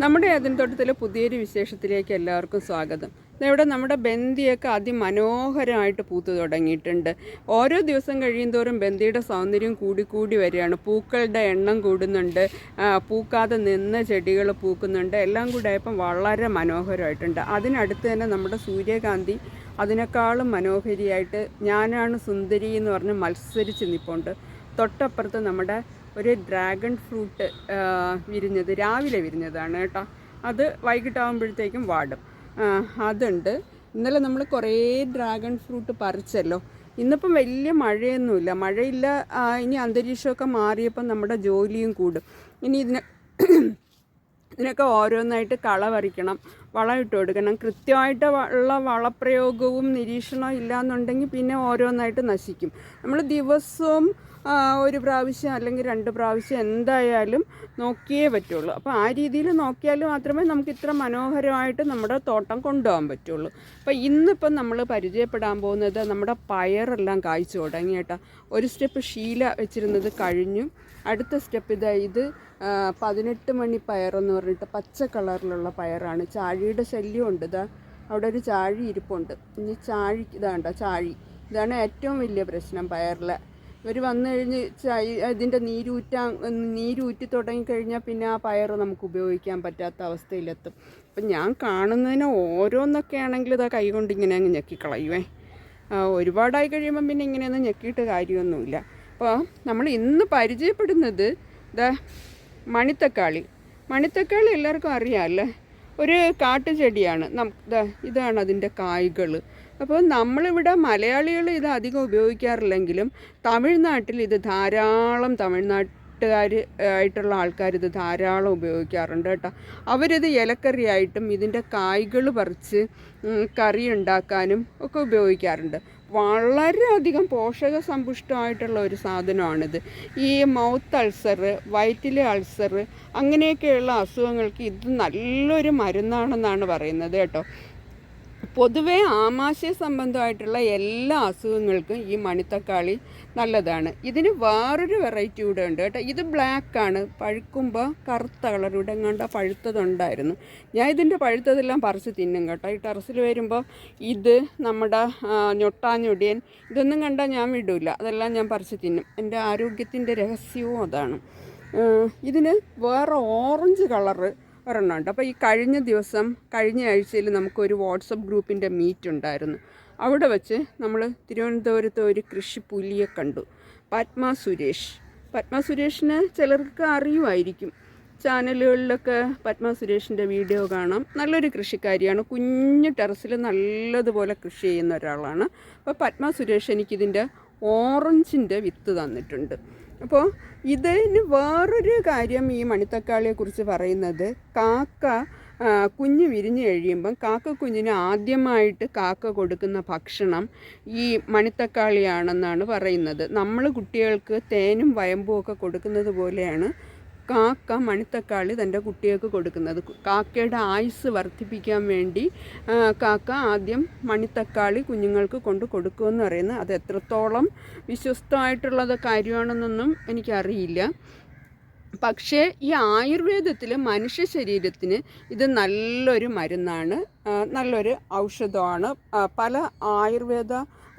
നമ്മുടെ അതിൻതോട്ടത്തിലെ പുതിയൊരു വിശേഷത്തിലേക്ക് എല്ലാവർക്കും സ്വാഗതം. ഇവിടെ നമ്മുടെ ബന്ദിയൊക്കെ അതിമനോഹരമായിട്ട് പൂത്തു തുടങ്ങിയിട്ടുണ്ട്. ഓരോ ദിവസം കഴിയുന്തോറും ബന്ദിയുടെ സൗന്ദര്യം കൂടിക്കൂടി കൂടി വരികയാണ്. പൂക്കളുടെ എണ്ണം കൂടുന്നുണ്ട്. പൂക്കാതെ നിന്ന ചെടികൾ പൂക്കുന്നുണ്ട്. എല്ലാം കൂടെ ആയപ്പം വളരെ മനോഹരമായിട്ടുണ്ട്. അതിനടുത്ത് തന്നെ നമ്മുടെ സൂര്യകാന്തി അതിനേക്കാളും മനോഹരിയായിട്ട് ഞാനാണ് സുന്ദരി എന്ന് പറഞ്ഞ് മത്സരിച്ച് നിൽപ്പുണ്ട് തൊട്ടപ്പുറത്ത് നമ്മുടെ ഒരു ഡ്രാഗൺ ഫ്രൂട്ട് വിരിഞ്ഞത് രാവിലെ വിരിഞ്ഞതാണ് കേട്ടോ. അത് വൈകിട്ടാകുമ്പോഴത്തേക്കും വാടും. അതുണ്ട്. ഇന്നലെ നമ്മൾ കുറേ ഡ്രാഗൺ ഫ്രൂട്ട് പറിച്ചല്ലോ. ഇന്നിപ്പം വലിയ മഴയൊന്നുമില്ല. മഴയില്ല ഇനി അന്തരീക്ഷമൊക്കെ മാറിയപ്പം നമ്മുടെ ജോലിയും കൂടും. ഇനി ഇതിനെ ഇതിനൊക്കെ ഓരോന്നായിട്ട് കള പറിക്കണം. വളം ഇട്ട് കൊടുക്കണം. കൃത്യമായിട്ട് ഉള്ള വളപ്രയോഗവും നിരീക്ഷണവും ഇല്ലാന്നുണ്ടെങ്കിൽ പിന്നെ ഓരോന്നായിട്ട് നശിക്കും. നമ്മൾ ദിവസവും ഒരു പ്രാവശ്യം അല്ലെങ്കിൽ രണ്ട് പ്രാവശ്യം എന്തായാലും നോക്കിയേ പറ്റുള്ളൂ. അപ്പോൾ ആ രീതിയിൽ നോക്കിയാൽ മാത്രമേ നമുക്ക് ഇത്ര മനോഹരമായിട്ട് നമ്മുടെ തോട്ടം കൊണ്ടുപോകാൻ പറ്റുള്ളൂ. അപ്പോൾ ഇന്നിപ്പം നമ്മൾ പരിചയപ്പെടാൻ പോകുന്നത് നമ്മുടെ പയറെല്ലാം കായ്ച്ചു തുടങ്ങി കേട്ടോ. ഒരു സ്റ്റെപ്പ് ശീല വെച്ചിരുന്നത് കഴിഞ്ഞു. അടുത്ത സ്റ്റെപ്പ് ഇതാ ഇത് പതിനെട്ട് മണി പയറെന്ന് പറഞ്ഞിട്ട് പച്ച കളറിലുള്ള പയറാണ്. ചാഴിയുടെ ശല്യമുണ്ട്. ഇതാ അവിടെ ഒരു ചാഴി ഇരിപ്പുണ്ട്. ഇനി ചാഴി ഇതാണ്ട ചാഴി. ഇതാണ് ഏറ്റവും വലിയ പ്രശ്നം പയറിലെ. ഇവർ വന്നു കഴിഞ്ഞ് ചായ ഇതിന്റെ നീരൂറ്റാൻ നീരൂറ്റി തുടങ്ങിക്കഴിഞ്ഞാൽ പിന്നെ ആ പയർ നമുക്ക് ഉപയോഗിക്കാൻ പറ്റാത്ത അവസ്ഥയിലെത്തും. അപ്പം ഞാൻ കാണുന്നതിന് ഓരോന്നൊക്കെ ആണെങ്കിൽ ഇതാ കൈ കൊണ്ട് ഇങ്ങനെ അങ്ങ് ഞെക്കിക്കളയുവേ. ഒരുപാടായി കഴിയുമ്പം പിന്നെ ഇങ്ങനെയൊന്നും ഞെക്കിയിട്ട് കാര്യമൊന്നുമില്ല. അപ്പോൾ നമ്മൾ ഇന്ന് പരിചയപ്പെടുന്നത് ഇതാ മണിത്തക്കാളി. മണിത്തക്കാളി എല്ലാവർക്കും അറിയാമല്ലേ ഒരു കാട്ടുചെടിയാണ്. ഇതാണ് അതിന്റെ കായ്കൾ. അപ്പോൾ നമ്മളിവിടെ മലയാളികൾ ഇത് അധികം ഉപയോഗിക്കാറില്ലെങ്കിലും തമിഴ്നാട്ടിൽ ഇത് ധാരാളം തമിഴ്നാട്ടുകാർ ആയിട്ടുള്ള ആൾക്കാർ ഇത് ധാരാളം ഉപയോഗിക്കാറുണ്ട് കേട്ടോ. അവരിത് ഇലക്കറിയായിട്ടും ഇതിന്റെ കായ്കൾ പറിച്ച് കറി ഉണ്ടാക്കാനും ഒക്കെ ഉപയോഗിക്കാറുണ്ട്. വളരെയധികം പോഷക സമ്പുഷ്ടമായിട്ടുള്ള ഒരു സാധനമാണിത്. ഈ മൗത്ത് അൾസർ വയറ്റിലെ അൾസർ അങ്ങനെയൊക്കെയുള്ള അസുഖങ്ങൾക്ക് ഇത് നല്ലൊരു മരുന്നാണെന്നാണ് പറയുന്നത് കേട്ടോ. പൊതുവേ ആമാശയ സംബന്ധമായിട്ടുള്ള എല്ലാ അസുഖങ്ങൾക്കും ഈ മണിത്തക്കാളി നല്ലതാണ്. ഇതിന് വേറൊരു വെറൈറ്റി കൂടെ ഉണ്ട് കേട്ടോ. ഇത് ബ്ലാക്കാണ്. പഴുക്കുമ്പോൾ കറുത്ത ഇവിടെ എങ്ങാണ്ട പഴുത്തതുണ്ടായിരുന്നു. ഞാൻ ഇതിന്റെ പഴുത്തതെല്ലാം പറിച്ച് തിന്നും കേട്ടോ. ഈ ടെറസിൽ വരുമ്പോൾ ഇത് നമ്മുടെ ഞൊട്ടാഞ്ഞൊടിയൻ ഇതൊന്നും കണ്ടാൽ ഞാൻ വിടില്ല അതെല്ലാം ഞാൻ പറിച്ച് തിന്നും. എന്റെ ആരോഗ്യത്തിന്റെ രഹസ്യവും അതാണ്. ഇതിന് വേറെ ഓറഞ്ച് കളറ് ഒരെണ്ണമുണ്ട് അപ്പോൾ ഈ കഴിഞ്ഞ ദിവസം കഴിഞ്ഞ ആഴ്ചയിൽ നമുക്കൊരു വാട്സപ്പ് ഗ്രൂപ്പിന്റെ മീറ്റ് ഉണ്ടായിരുന്നു. അവിടെ വെച്ച് നമ്മൾ തിരുവനന്തപുരത്ത് ഒരു കൃഷി പുലിയെ കണ്ടു. പത്മ സുരേഷ്. പത്മ സുരേഷിന് ചിലർക്ക് അറിയുമായിരിക്കും. ചാനലുകളിലൊക്കെ പത്മ സുരേഷിന്റെ വീഡിയോ കാണാം. നല്ലൊരു കൃഷിക്കാരിയാണ്. കുഞ്ഞു ടെറസിൽ നല്ലതുപോലെ കൃഷി ചെയ്യുന്ന ഒരാളാണ്. അപ്പോൾ പത്മ സുരേഷ് എനിക്കിതിന്റെ ഓറഞ്ചിന്റെ വിത്ത് തന്നിട്ടുണ്ട്. അപ്പോൾ ഇതിന് വേറൊരു കാര്യം ഈ മണിത്തക്കാളിയെ കുറിച്ച് പറയുന്നത് കാക്ക കുഞ്ഞ് വിരിഞ്ഞ് കഴിയുമ്പം കാക്ക കുഞ്ഞിന് ആദ്യമായിട്ട് കാക്ക കൊടുക്കുന്ന ഭക്ഷണം ഈ മണിത്തക്കാളിയാണെന്നാണ് പറയുന്നത്. നമ്മൾ കുട്ടികൾക്ക് തേനും വയമ്പും ഒക്കെ കൊടുക്കുന്നത് പോലെയാണ് കാക്ക മണിത്തക്കാളി തന്റെ കുട്ടികൾക്ക് കൊടുക്കുന്നത്. കാക്കയുടെ ആയുസ് വർദ്ധിപ്പിക്കാൻ വേണ്ടി കാക്ക ആദ്യം മണിത്തക്കാളി കുഞ്ഞുങ്ങൾക്ക് കൊണ്ട് കൊടുക്കുമെന്ന് പറയുന്നത് അത് എത്രത്തോളം വിശ്വസ്തമായിട്ടുള്ളത് കാര്യമാണെന്നൊന്നും എനിക്കറിയില്ല. പക്ഷേ ഈ ആയുർവേദത്തിൽ മനുഷ്യ ശരീരത്തിന് ഇത് നല്ലൊരു മരുന്നാണ്. നല്ലൊരു ഔഷധമാണ്. പല ആയുർവേദ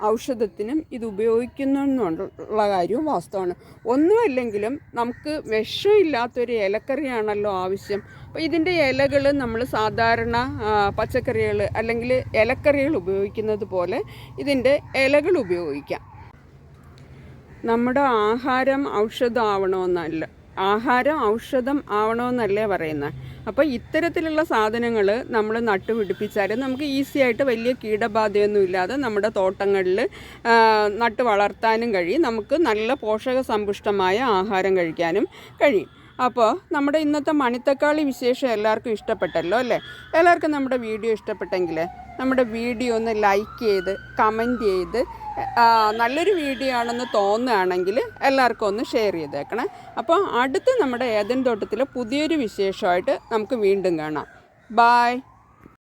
ഔഷധത്തിനും ഇത് ഉപയോഗിക്കുന്നു എന്നുള്ള കാര്യവും വാസ്തവമാണ്. ഒന്നുമല്ലെങ്കിലും നമുക്ക് വിഷമില്ലാത്തൊരു ഇലക്കറിയാണല്ലോ ആവശ്യം. അപ്പോൾ ഇതിന്റെ ഇലകൾ നമ്മൾ സാധാരണ പച്ചക്കറികൾ അല്ലെങ്കിൽ ഇലക്കറികൾ ഉപയോഗിക്കുന്നത് പോലെ ഇതിന്റെ ഇലകൾ ഉപയോഗിക്കാം. നമ്മുടെ ആഹാരം ഔഷധം ആവണമെന്നല്ല ആഹാരം ഔഷധം ആവണമെന്നല്ലേ പറയുന്നത്? അപ്പോൾ ഇത്തരത്തിലുള്ള സാധനങ്ങൾ നമ്മൾ നട്ടുപിടിപ്പിച്ചാൽ നമുക്ക് ഈസി ആയിട്ട് വലിയ കീടബാധയൊന്നും ഇല്ലാതെ നമ്മുടെ തോട്ടങ്ങളിൽ നട്ട് വളർത്താനും കഴിയും. നമുക്ക് നല്ല പോഷക സമ്പുഷ്ടമായ ആഹാരം കഴിക്കാനും കഴിയും. അപ്പോൾ നമ്മുടെ ഇന്നത്തെ മണിത്തക്കാളി വിശേഷം എല്ലാവർക്കും ഇഷ്ടപ്പെട്ടല്ലോ അല്ലേ? എല്ലാവർക്കും നമ്മുടെ വീഡിയോ ഇഷ്ടപ്പെട്ടെങ്കിൽ നമ്മുടെ വീഡിയോ ഒന്ന് ലൈക്ക് ചെയ്ത് കമന്റ് ചെയ്ത് നല്ലൊരു വീഡിയോ ആണെന്ന് തോന്നുകയാണെങ്കിൽ എല്ലാവർക്കും ഒന്ന് ഷെയർ ചെയ്തേക്കണേ. അപ്പോൾ അടുത്ത് നമ്മുടെ ഏതൻ തോട്ടത്തിലെ പുതിയൊരു വിശേഷമായിട്ട് നമുക്ക് വീണ്ടും കാണാം. ബായ്